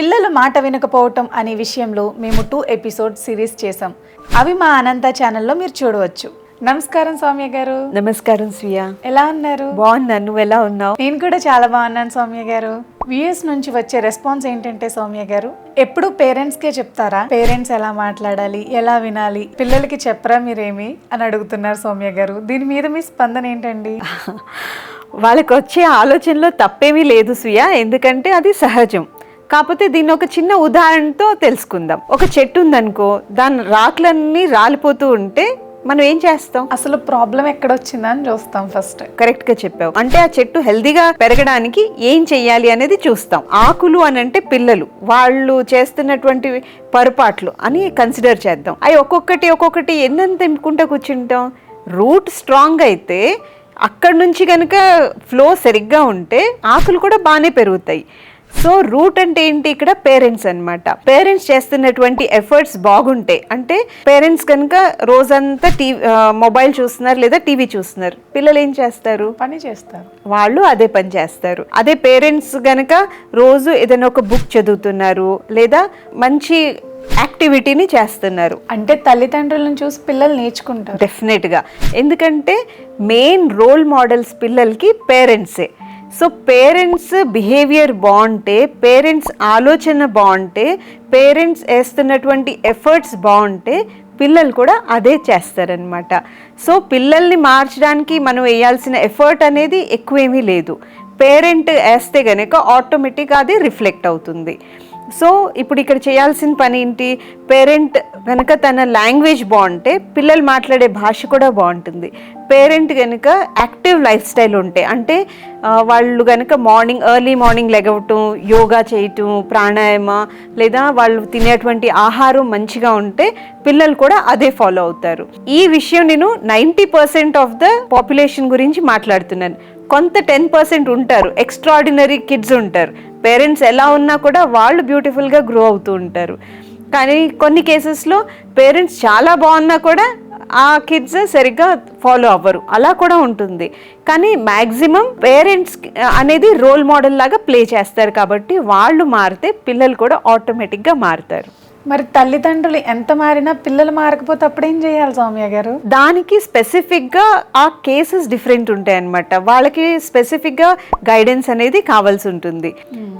పిల్లలు మాట వినకపోవటం అనే విషయంలో మేము టూ ఎపిసోడ్ సిరీస్ చేసాం అవి మా అనంత ఛానల్లో మీరు చూడవచ్చు. నమస్కారం సౌమ్య గారు. నమస్కారం స్వీయ ఎలా ఉన్నారు? బాగున్నాను. నువ్వు ఎలా ఉన్నావు? నేను కూడా చాలా బాగున్నాను సౌమ్య గారు. వ్యూఎస్ నుంచి వచ్చే రెస్పాన్స్ ఏంటంటే సౌమ్య గారు ఎప్పుడు పేరెంట్స్ కే చెప్తారా? పేరెంట్స్ ఎలా మాట్లాడాలి? ఎలా వినాలి? పిల్లలకి చెప్పరా మీరేమి? అని అడుగుతున్నారు సౌమ్య గారు. దీని మీద మీ స్పందన ఏంటండి? వాళ్ళకి వచ్చే ఆలోచనలో తప్పేమీ లేదు స్వీయ ఎందుకంటే అది సహజం. కాకపోతే దీన్ని ఒక చిన్న ఉదాహరణతో తెలుసుకుందాం. ఒక చెట్టు ఉందనుకో దాని రాట్లన్నీ రాలిపోతూ ఉంటే మనం ఏం చేస్తాం? అసలు ప్రాబ్లం ఎక్కడొచ్చిందని చూస్తాం ఫస్ట్. కరెక్ట్గా చెప్పావు. అంటే ఆ చెట్టు హెల్దీగా పెరగడానికి ఏం చెయ్యాలి అనేది చూస్తాం. ఆకులు అని అంటే పిల్లలు వాళ్ళు చేస్తున్నటువంటి పొరపాట్లు అని కన్సిడర్ చేద్దాం. అవి ఒక్కొక్కటి ఒక్కొక్కటి ఎన్నంత తెంపుకుంటా కూర్చుంటాం? రూట్ స్ట్రాంగ్ అయితే అక్కడ నుంచి కనుక ఫ్లో సరిగ్గా ఉంటే ఆకులు కూడా బాగానే పెరుగుతాయి. సో రూట్ అంటే ఏంటి? ఇక్కడ పేరెంట్స్ అన్నమాట. పేరెంట్స్ చేస్తున్నటువంటి ఎఫర్ట్స్ బాగుంటాయి అంటే పేరెంట్స్ కనుక రోజంతా టీవీ మొబైల్ చూస్తున్నారు లేదా టీవీ చూస్తున్నారు. పిల్లలు ఏం చేస్తారు? పని చేస్తారు. వాళ్ళు అదే పని చేస్తారు. అదే పేరెంట్స్ గనక రోజు ఏదైనా ఒక బుక్ చదువుతున్నారు లేదా మంచి యాక్టివిటీని చేస్తున్నారు. అంటే తల్లిదండ్రులను చూసి పిల్లలు నేర్చుకుంటారు. డెఫినెట్గా. ఎందుకంటే మెయిన్ రోల్ మోడల్స్ పిల్లలకి పేరెంట్సే. సో పేరెంట్స్ బిహేవియర్ బాగుంటే పేరెంట్స్ ఆలోచన బాగుంటే పేరెంట్స్ వేస్తున్నటువంటి ఎఫర్ట్స్ బాగుంటే పిల్లలు కూడా అదే చేస్తారనమాట సో పిల్లల్ని మార్చడానికి మనం వేయాల్సిన ఎఫర్ట్ అనేది ఎక్కువేమీ లేదు. పేరెంట్ వేస్తే కనుక ఆటోమేటిక్గా అది రిఫ్లెక్ట్ అవుతుంది. సో ఇప్పుడు ఇక్కడ చేయాల్సిన పని ఏంటి? పేరెంట్ కనుక తన లాంగ్వేజ్ బాగుంటే పిల్లలు మాట్లాడే భాష కూడా బాగుంటుంది. పేరెంట్ కనుక యాక్టివ్ లైఫ్ స్టైల్ ఉంటే అంటే వాళ్ళు కనుక మార్నింగ్ ఎర్లీ మార్నింగ్ లెగవటం యోగా చేయటం ప్రాణాయామ లేదా వాళ్ళు తినేటువంటి ఆహారం మంచిగా ఉంటే పిల్లలు కూడా అదే ఫాలో అవుతారు. ఈ విషయం నేను ninety percent of the population గురించి మాట్లాడుతున్నాను. కొంత టెన్ పర్సెంట్ ఉంటారు. ఎక్స్ట్రాడినరీ కిడ్స్ ఉంటారు. పేరెంట్స్ ఎలా ఉన్నా కూడా వాళ్ళు బ్యూటిఫుల్గా గ్రో అవుతూ ఉంటారు. కానీ కొన్ని కేసెస్లో పేరెంట్స్ చాలా బాగున్నా కూడా ఆ కిడ్స్ సరిగ్గా ఫాలో అవ్వరు. అలా కూడా ఉంటుంది. కానీ మ్యాక్సిమం పేరెంట్స్ అనేది రోల్ మోడల్ లాగా ప్లే చేస్తారు కాబట్టి వాళ్ళు మారితే పిల్లలు కూడా ఆటోమేటిక్గా మారుతారు. మరి తల్లిదండ్రులు ఎంత మారినా పిల్లలు మారకపోతే అప్పుడేం చేయాలి సౌమ్య గారు? దానికి స్పెసిఫిక్గా ఆ కేసెస్ డిఫరెంట్ ఉంటాయి అన్నమాట. వాళ్ళకి స్పెసిఫిక్గా గైడెన్స్ అనేది కావాల్సి ఉంటుంది.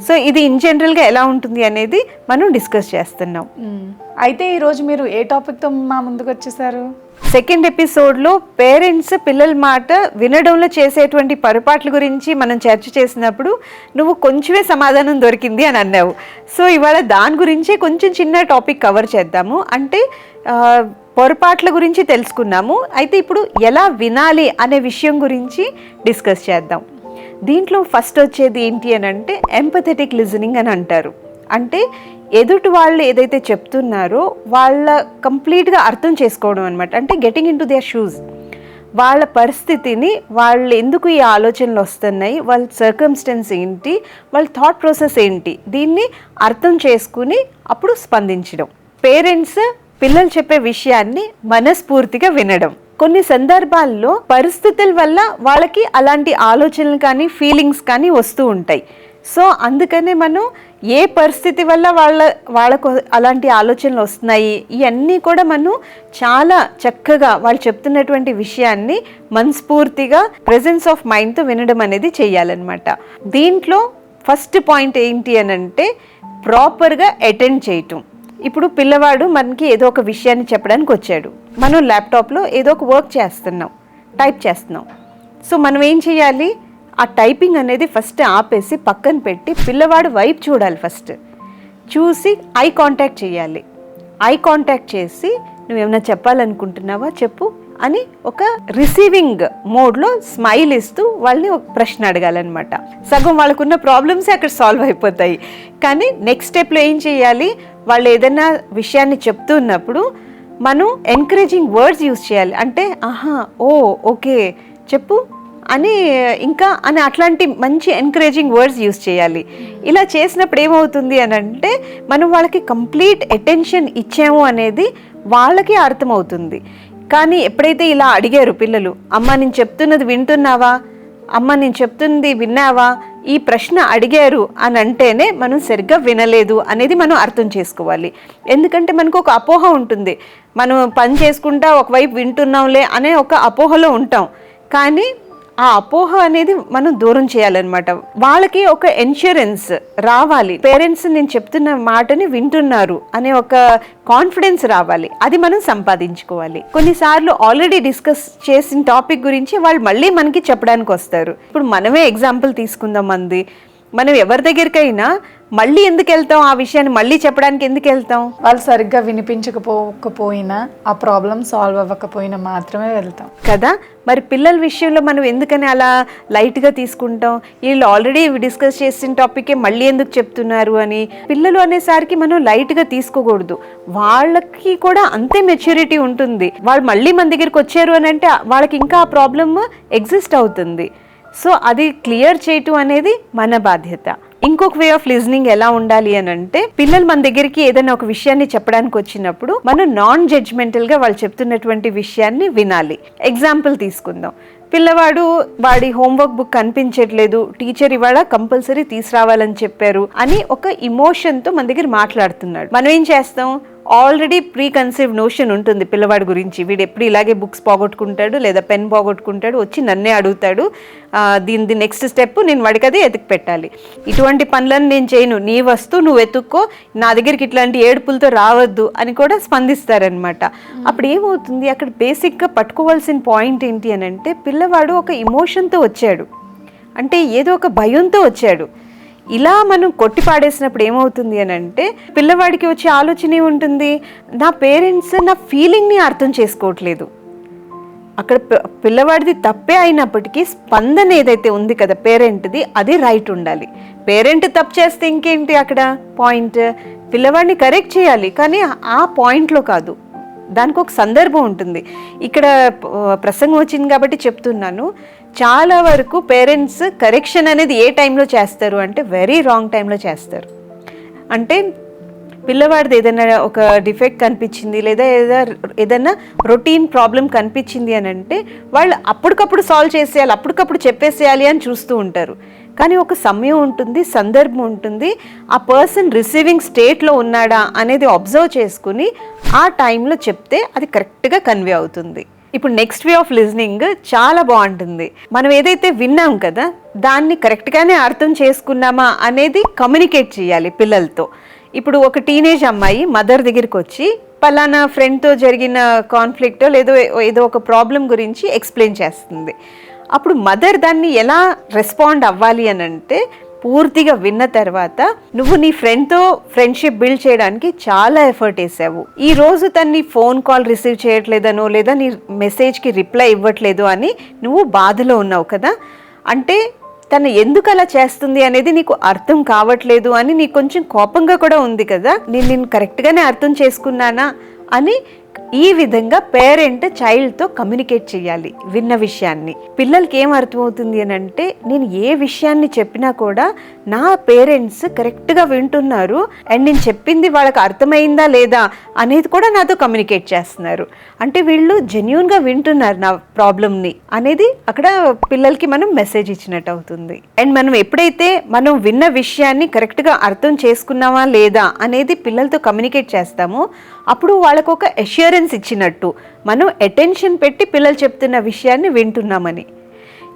సో ఇది ఇన్ జనరల్గా ఎలా ఉంటుంది అనేది మనం డిస్కస్ చేస్తున్నాం. మ్మ్. అయితే ఈరోజు మీరు ఏ టాపిక్తో మా ముందుకు వచ్చేసారు? సెకండ్ ఎపిసోడ్లో పేరెంట్స్ పిల్లల మాట వినడంలో చేసేటువంటి పొరపాట్ల గురించి మనం చర్చ చేసినప్పుడు నువ్వు కొంచెమే సమాధానం దొరికింది అని అన్నావు. సో ఇవాళ దాని గురించే కొంచెం చిన్న టాపిక్ కవర్ చేద్దాము. అంటే పొరపాట్ల గురించి తెలుసుకున్నాము. అయితే ఇప్పుడు ఎలా వినాలి అనే విషయం గురించి డిస్కస్ చేద్దాం. దీంట్లో ఫస్ట్ వచ్చేది ఏంటి అని అంటే ఎంపథెటిక్ లిజనింగ్ అని అంటారు. అంటే ఎదుటి వాళ్ళు ఏదైతే చెప్తున్నారో వాళ్ళ కంప్లీట్గా అర్థం చేసుకోవడం అనమాట అంటే getting in to their shoes వాళ్ళ పరిస్థితిని వాళ్ళు ఎందుకు ఈ ఆలోచనలు వస్తున్నాయి వాళ్ళ సర్కమ్స్టెన్స్ ఏంటి వాళ్ళ థాట్ ప్రాసెస్ ఏంటి దీన్ని అర్థం చేసుకుని అప్పుడు స్పందించడం. పేరెంట్స్ పిల్లలు చెప్పే విషయాన్ని మనస్ఫూర్తిగా వినడం. కొన్ని సందర్భాల్లో పరిస్థితుల వల్ల వాళ్ళకి అలాంటి ఆలోచనలు కానీ ఫీలింగ్స్ కానీ వస్తూ ఉంటాయి. సో అందుకనే మనం ఏ పరిస్థితి వల్ల వాళ్ళ వాళ్ళకు అలాంటి ఆలోచనలు వస్తున్నాయి ఇవన్నీ కూడా మనం చాలా చక్కగా వాళ్ళు చెప్తున్నటువంటి విషయాన్ని మనస్ఫూర్తిగా ప్రెజెన్స్ ఆఫ్ మైండ్తో వినడం అనేది చేయాలన్నమాట. దీంట్లో ఫస్ట్ పాయింట్ ఏంటి అని అంటే ప్రాపర్గా అటెండ్ చేయటం. ఇప్పుడు పిల్లవాడు మనకి ఏదో ఒక విషయాన్ని చెప్పడానికి వచ్చాడు. మనం ల్యాప్టాప్లో ఏదో ఒక వర్క్ చేస్తున్నాం టైప్ చేస్తున్నాం. సో మనం ఏం చేయాలి? ఆ టైపింగ్ అనేది ఫస్ట్ ఆపేసి పక్కన పెట్టి పిల్లవాడు వైపు చూడాలి ఫస్ట్ చూసి ఐ కాంటాక్ట్ చేయాలి. ఐ కాంటాక్ట్ చేసి నువ్వేమైనా చెప్పాలనుకుంటున్నావా చెప్పు అని ఒక రిసీవింగ్ మోడ్లో స్మైల్ ఇస్తూ వాళ్ళని ఒక ప్రశ్న అడగాలన్నమాట. సగం వాళ్ళకున్న ప్రాబ్లమ్స్ అక్కడ సాల్వ్ అయిపోతాయి. కానీ నెక్స్ట్ స్టెప్లో ఏం చేయాలి? వాళ్ళు ఏదైనా విషయాన్ని చెప్తున్నప్పుడు మనం ఎంకరేజింగ్ వర్డ్స్ యూస్ చేయాలి. అంటే ఆహా ఓ ఓకే చెప్పు. అని ఇంకా అని అట్లాంటి మంచి ఎంకరేజింగ్ వర్డ్స్ యూస్ చేయాలి. ఇలా చేసినప్పుడు ఏమవుతుంది అని అంటే మనం వాళ్ళకి కంప్లీట్ అటెన్షన్ ఇచ్చాము అనేది వాళ్ళకి అర్థమవుతుంది. కానీ ఎప్పుడైతే ఇలా అడిగారు పిల్లలు అమ్మ నేను చెప్తున్నది వింటున్నావా? అమ్మ నేను చెప్తుంది విన్నావా? ఈ ప్రశ్న అడిగారు అని అంటేనే మనం సరిగ్గా వినలేదు అనేది మనం అర్థం చేసుకోవాలి. ఎందుకంటే మనకు ఒక అపోహ ఉంటుంది. మనం పని చేసుకుంటా ఒకవైపు వింటున్నాంలే అనే ఒక అపోహలో ఉంటాం. కానీ ఆ అపోహ అనేది మనం దూరం చేయాలన్నమాట. వాళ్ళకి ఒక ఇన్సూరెన్స్ రావాలి. పేరెంట్స్ నేను చెప్తున్న మాటని వింటున్నారు అనే ఒక కాన్ఫిడెన్స్ రావాలి. అది మనం సంపాదించుకోవాలి. కొన్నిసార్లు ఆల్రెడీ డిస్కస్ చేసిన టాపిక్ గురించి వాళ్ళు మళ్ళీ మనకి చెప్పడానికి వస్తారు ఇప్పుడు మనమే ఎగ్జాంపుల్ తీసుకుందాం అంది మనం ఎవరి దగ్గరికైనా మళ్ళీ ఎందుకు వెళ్తాం ఆ విషయాన్ని మళ్ళీ చెప్పడానికి ఎందుకు వెళ్తాం? వాళ్ళు సరిగ్గా వినిపించకపోకపోయినా ఆ ప్రాబ్లం సాల్వ్ అవ్వకపోయినా మాత్రమే వెళ్తాం. కదా? మరి పిల్లల విషయంలో మనం ఎందుకని అలా లైట్గా తీసుకుంటాం? వీళ్ళు ఆల్రెడీ డిస్కస్ చేసిన టాపికే మళ్ళీ ఎందుకు చెప్తున్నారు అని? పిల్లలు అనేసరికి మనం లైట్గా తీసుకోకూడదు. వాళ్ళకి కూడా అంతే మెచ్యూరిటీ ఉంటుంది. వాళ్ళు మళ్ళీ మన దగ్గరికి వచ్చారు అని అంటే వాళ్ళకి ఇంకా ఆ ప్రాబ్లమ్ ఎగ్జిస్ట్ అవుతుంది. సో అది క్లియర్ చేయటం అనేది మన బాధ్యత. ఇంకొక వే ఆఫ్ లిజనింగ్ ఎలా ఉండాలి అని అంటే పిల్లలు మన దగ్గరికి ఏదైనా ఒక విషయాన్ని చెప్పడానికి వచ్చినప్పుడు మనం నాన్ జడ్జ్మెంటల్గా వాళ్ళు చెప్తున్నటువంటి విషయాన్ని వినాలి. ఎగ్జాంపుల్ తీసుకుందాం. పిల్లవాడు వాడి హోంవర్క్ బుక్ కనిపించట్లేదు టీచర్ ఇవాళ కంపల్సరీ తీసుకురావాలని చెప్పారు అని ఒక ఇమోషన్తో మన దగ్గర మాట్లాడుతున్నాడు. మనం ఏం చేస్తాం? ఆల్రెడీ ప్రీ కన్సీవ్ నోషన్ ఉంటుంది పిల్లవాడి గురించి. వీడు ఎప్పుడు ఇలాగే బుక్స్ పోగొట్టుకుంటాడు లేదా పెన్ పోగొట్టుకుంటాడు వచ్చి నన్నే అడుగుతాడు దీని నెక్స్ట్ స్టెప్ నేను వాడికి అదే ఎతికి పెట్టాలి. ఇటువంటి పనులను నేను చేయను. నీ వస్తువు నువ్వు వెతుక్కో నా దగ్గరికి ఇట్లాంటి ఏడుపులతో రావద్దు అని కూడా స్పందిస్తారనమాట అప్పుడు ఏమవుతుంది? అక్కడ బేసిక్గా పట్టుకోవాల్సిన పాయింట్ ఏంటి అని అంటే పిల్లవాడు ఒక ఇమోషన్తో వచ్చాడు. అంటే ఏదో ఒక భయంతో వచ్చాడు. ఇలా మనం కొట్టి పాడేసినప్పుడు ఏమవుతుంది అని అంటే పిల్లవాడికి వచ్చే ఆలోచన ఏముంటుంది? నా పేరెంట్స్ నా ఫీలింగ్ని అర్థం చేసుకోవట్లేదు. అక్కడ పిల్లవాడిది తప్పే అయినప్పటికీ స్పందన ఏదైతే ఉంది కదా పేరెంట్ది అది రైట్ ఉండాలి. పేరెంట్ తప్పు చేస్తే ఇంకేంటి అక్కడ పాయింట్? పిల్లవాడిని కరెక్ట్ చేయాలి కానీ ఆ పాయింట్లో కాదు. దానికి ఒక సందర్భం ఉంటుంది. ఇక్కడ ప్రసంగం వచ్చింది కాబట్టి చెప్తున్నాను. చాలా వరకు పేరెంట్స్ కరెక్షన్ అనేది ఏ టైంలో చేస్తారు అంటే వెరీ రాంగ్ టైంలో చేస్తారు. అంటే పిల్లవాడిది ఏదైనా ఒక డిఫెక్ట్ కనిపించింది లేదా ఏదైనా ఏదైనా రొటీన్ ప్రాబ్లం కనిపించింది అని అంటే వాళ్ళు అప్పటికప్పుడు సాల్వ్ చేసేయాలి అప్పటికప్పుడు చెప్పేసేయాలి అని చూస్తూ ఉంటారు. కానీ ఒక సమయం ఉంటుంది సందర్భం ఉంటుంది ఆ పర్సన్ రిసీవింగ్ స్టేట్లో ఉన్నాడా అనేది అబ్జర్వ్ చేసుకుని ఆ టైంలో చెప్తే అది కరెక్ట్గా కన్వే అవుతుంది. ఇప్పుడు నెక్స్ట్ వే ఆఫ్ లిజనింగ్ చాలా బాగుంటుంది. మనం ఏదైతే విన్నాం కదా దాన్ని కరెక్ట్గానే అర్థం చేసుకున్నామా అనేది కమ్యూనికేట్ చేయాలి పిల్లలతో. ఇప్పుడు ఒక టీనేజ్ అమ్మాయి మదర్ దగ్గరికి వచ్చి పలానా ఫ్రెండ్తో జరిగిన కాన్ఫ్లిక్ట్ లేదో ఏదో ఒక ప్రాబ్లం గురించి ఎక్స్ప్లెయిన్ చేస్తుంది. అప్పుడు మదర్ దాన్ని ఎలా రెస్పాండ్ అవ్వాలి అని అంటే పూర్తిగా విన్న తర్వాత నువ్వు నీ ఫ్రెండ్తో ఫ్రెండ్షిప్ బిల్డ్ చేయడానికి చాలా ఎఫర్ట్ వేసావు. ఈ రోజు తన్ని ఫోన్ కాల్ రిసీవ్ చేయట్లేదనో లేదా నీ మెసేజ్కి రిప్లై ఇవ్వట్లేదు అని నువ్వు బాధలో ఉన్నావు కదా? అంటే తను ఎందుకు అలా చేస్తుంది అనేది నీకు అర్థం కావట్లేదు అని నీకు కొంచెం కోపంగా కూడా ఉంది కదా? నేను నేను కరెక్ట్గానే అర్థం చేసుకున్నానా? అని ఈ విధంగా పేరెంట్ చైల్డ్తో కమ్యూనికేట్ చేయాలి విన్న విషయాన్ని. పిల్లలకి ఏం అర్థమవుతుంది అని అంటే నేను ఏ విషయాన్ని చెప్పినా కూడా నా పేరెంట్స్ కరెక్ట్గా వింటున్నారు అండ్ నేను చెప్పింది వాళ్ళకి అర్థమైందా లేదా అనేది కూడా నాతో కమ్యూనికేట్ చేస్తున్నారు. అంటే వీళ్ళు జెన్యున్గా వింటున్నారు నా ప్రాబ్లమ్ని అనేది అక్కడ పిల్లలకి మనం మెసేజ్ ఇచ్చినట్టు అవుతుంది. అండ్ మనం ఎప్పుడైతే మనం విన్న విషయాన్ని కరెక్ట్గా అర్థం చేసుకున్నామా లేదా అనేది పిల్లలతో కమ్యూనికేట్ చేస్తామో అప్పుడు వాళ్ళకు ఒక అష్యూరెన్స్ ఇచ్చినట్టు. మనం అటెన్షన్ పెట్టి పిల్లలు చెప్తున్న విషయాన్ని వింటున్నామని.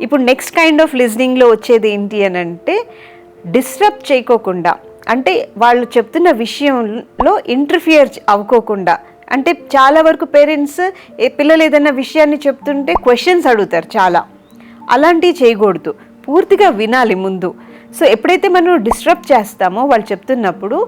ఇప్పుడు నెక్స్ట్ కైండ్ ఆఫ్ లిజనింగ్లో వచ్చేది ఏంటి అని అంటే డిస్టర్బ్ చేయకోకుండా. అంటే వాళ్ళు చెప్తున్న విషయంలో ఇంటర్ఫియర్ అవ్వకోకుండా. అంటే చాలా వరకు పేరెంట్స్ ఏ పిల్లలు ఏదైనా విషయాన్ని చెప్తుంటే క్వశ్చన్స్ అడుగుతారు చాలా. అలాంటివి చేయకూడదు. పూర్తిగా వినాలి ముందు. సో ఎప్పుడైతే మనం డిస్టర్బ్ చేస్తామో వాళ్ళు చెప్తున్నప్పుడు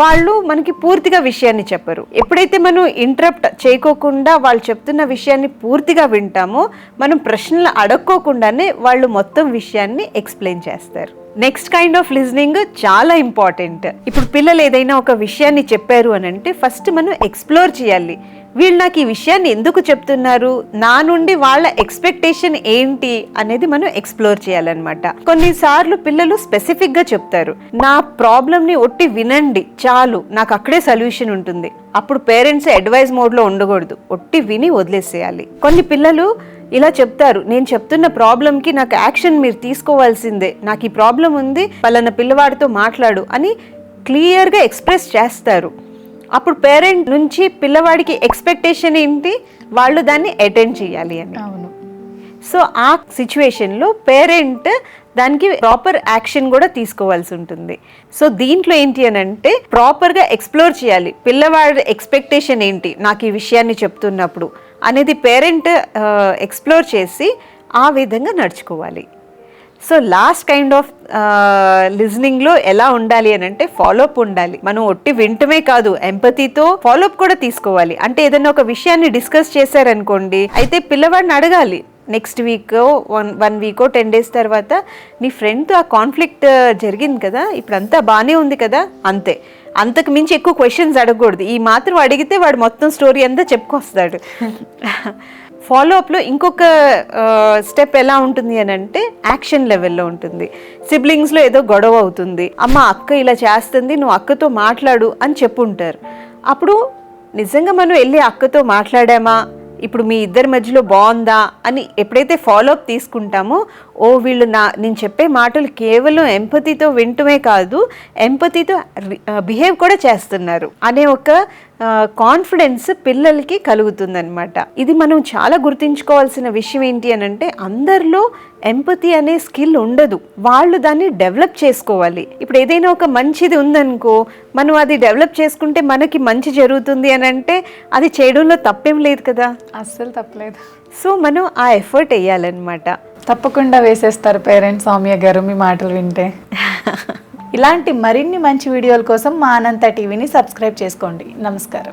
వాళ్ళు మనకి పూర్తిగా విషయాన్ని చెప్పరు. ఎప్పుడైతే మనం ఇంటరప్ట్ చేయకోకుండా వాళ్ళు చెప్తున్న విషయాన్ని పూర్తిగా వింటామో మనం ప్రశ్నలు అడక్కోకుండానే వాళ్ళు మొత్తం విషయాన్ని ఎక్స్ప్లెయిన్ చేస్తారు. నెక్స్ట్ కైండ్ ఆఫ్ లిజనింగ్ చాలా ఇంపార్టెంట్ ఇప్పుడు పిల్లలు ఏదైనా ఒక విషయాన్ని చెప్పారు అని అంటే ఫస్ట్ మనం ఎక్స్ప్లోర్ చేయాలి. వీళ్ళు నాకు ఈ విషయాన్ని ఎందుకు చెప్తున్నారు? నా నుండి వాళ్ళ ఎక్స్పెక్టేషన్ ఏంటి? అనేది మనం ఎక్స్ప్లోర్ చేయాలన్నమాట. కొన్నిసార్లు పిల్లలు స్పెసిఫిక్గా చెప్తారు. నా ప్రాబ్లం ని ఒట్టి వినండి చాలు నాకు అక్కడే సొల్యూషన్ ఉంటుంది. అప్పుడు పేరెంట్స్ అడ్వైజ్ మోడ్లో ఉండకూడదు. ఒట్టి విని వదిలేసేయాలి. కొన్ని పిల్లలు ఇలా చెప్తారు నేను చెప్తున్న ప్రాబ్లంకి నాకు యాక్షన్ మీరు తీసుకోవాల్సిందే. నాకు ఈ ప్రాబ్లం ఉంది పలానా పిల్లవాడితో మాట్లాడు అని క్లియర్గా ఎక్స్ప్రెస్ చేస్తారు. అప్పుడు పేరెంట్ నుంచి పిల్లవాడికి ఎక్స్పెక్టేషన్ ఏంటి? వాళ్ళు దాన్ని అటెండ్ చేయాలి అని. అవును. సో ఆ సిచ్యువేషన్లో పేరెంట్ దానికి ప్రాపర్ యాక్షన్ కూడా తీసుకోవాల్సి ఉంటుంది. సో దీంట్లో ఏంటి అని అంటే ప్రాపర్గా ఎక్స్ప్లోర్ చేయాలి. పిల్లవాడి ఎక్స్పెక్టేషన్ ఏంటి? నాకు ఈ విషయాన్ని చెప్తున్నప్పుడు అనేది పేరెంట్ ఎక్స్ప్లోర్ చేసి ఆ విధంగా నడుచుకోవాలి. సో లాస్ట్ కైండ్ ఆఫ్ లిజనింగ్లో ఎలా ఉండాలి అని అంటే ఫాలోఅప్ ఉండాలి. మనం ఒట్టి వింటమే కాదు ఎంపతితో ఫాలోఅప్ కూడా తీసుకోవాలి. అంటే ఏదైనా ఒక విషయాన్ని డిస్కస్ చేశారనుకోండి అయితే పిల్లవాడిని అడగాలి. నెక్స్ట్ వీక్ వన్ వన్ వీకో టెన్ డేస్ తర్వాత నీ ఫ్రెండ్తో ఆ కాన్ఫ్లిక్ట్ uh, జరిగింది కదా ఇప్పుడు అంతా బాగానే ఉంది కదా అంతే. అంతకు మించి ఎక్కువ క్వశ్చన్స్ అడగకూడదు. ఈ మాత్రం అడిగితే వాడు మొత్తం స్టోరీ అంతా చెప్పుకొస్తాడు. ఫాలోఅప్లో ఇంకొక స్టెప్ ఎలా ఉంటుంది అని అంటే యాక్షన్ లెవెల్లో ఉంటుంది. సిబ్లింగ్స్లో ఏదో గొడవ అవుతుంది. అమ్మ అక్క ఇలా చేస్తుంది నువ్వు అక్కతో మాట్లాడు అని చెప్పుంటారు. అప్పుడు నిజంగా మనం వెళ్ళి అక్కతో మాట్లాడామా? ఇప్పుడు మీ ఇద్దరి మధ్యలో బాగుందా? అని ఎప్పుడైతే ఫాలోఅప్ తీసుకుంటామో ఓ వీళ్ళు నా నేను చెప్పే మాటలు కేవలం ఎంపతితో వింటమే కాదు ఎంపతితో బిహేవ్ కూడా చేస్తున్నారు అనే ఒక కాన్ఫిడెన్స్ పిల్లలకి కలుగుతుందనమాట ఇది మనం చాలా గుర్తుంచుకోవాల్సిన విషయం ఏంటి అని అంటే అందరిలో ఎంపతి అనే స్కిల్ ఉండదు. వాళ్ళు దాన్ని డెవలప్ చేసుకోవాలి. ఇప్పుడు ఏదైనా ఒక మంచిది ఉందనుకో మనం అది డెవలప్ చేసుకుంటే మనకి మంచి జరుగుతుంది అని అంటే అది చేయడంలో తప్పేం లేదు కదా? అస్సలు తప్పలేదు. సో మనం ఆ ఎఫర్ట్ వేయాలన్నమాట. తప్పకుండా వేసేస్తారు పేరెంట్స్ సౌమ్య గారు మీ మాటలు వింటే. ఇలాంటి మరిన్ని మంచి వీడియోల కోసం మా అనంత టీవీని సబ్స్క్రైబ్ చేసుకోండి. నమస్కారం.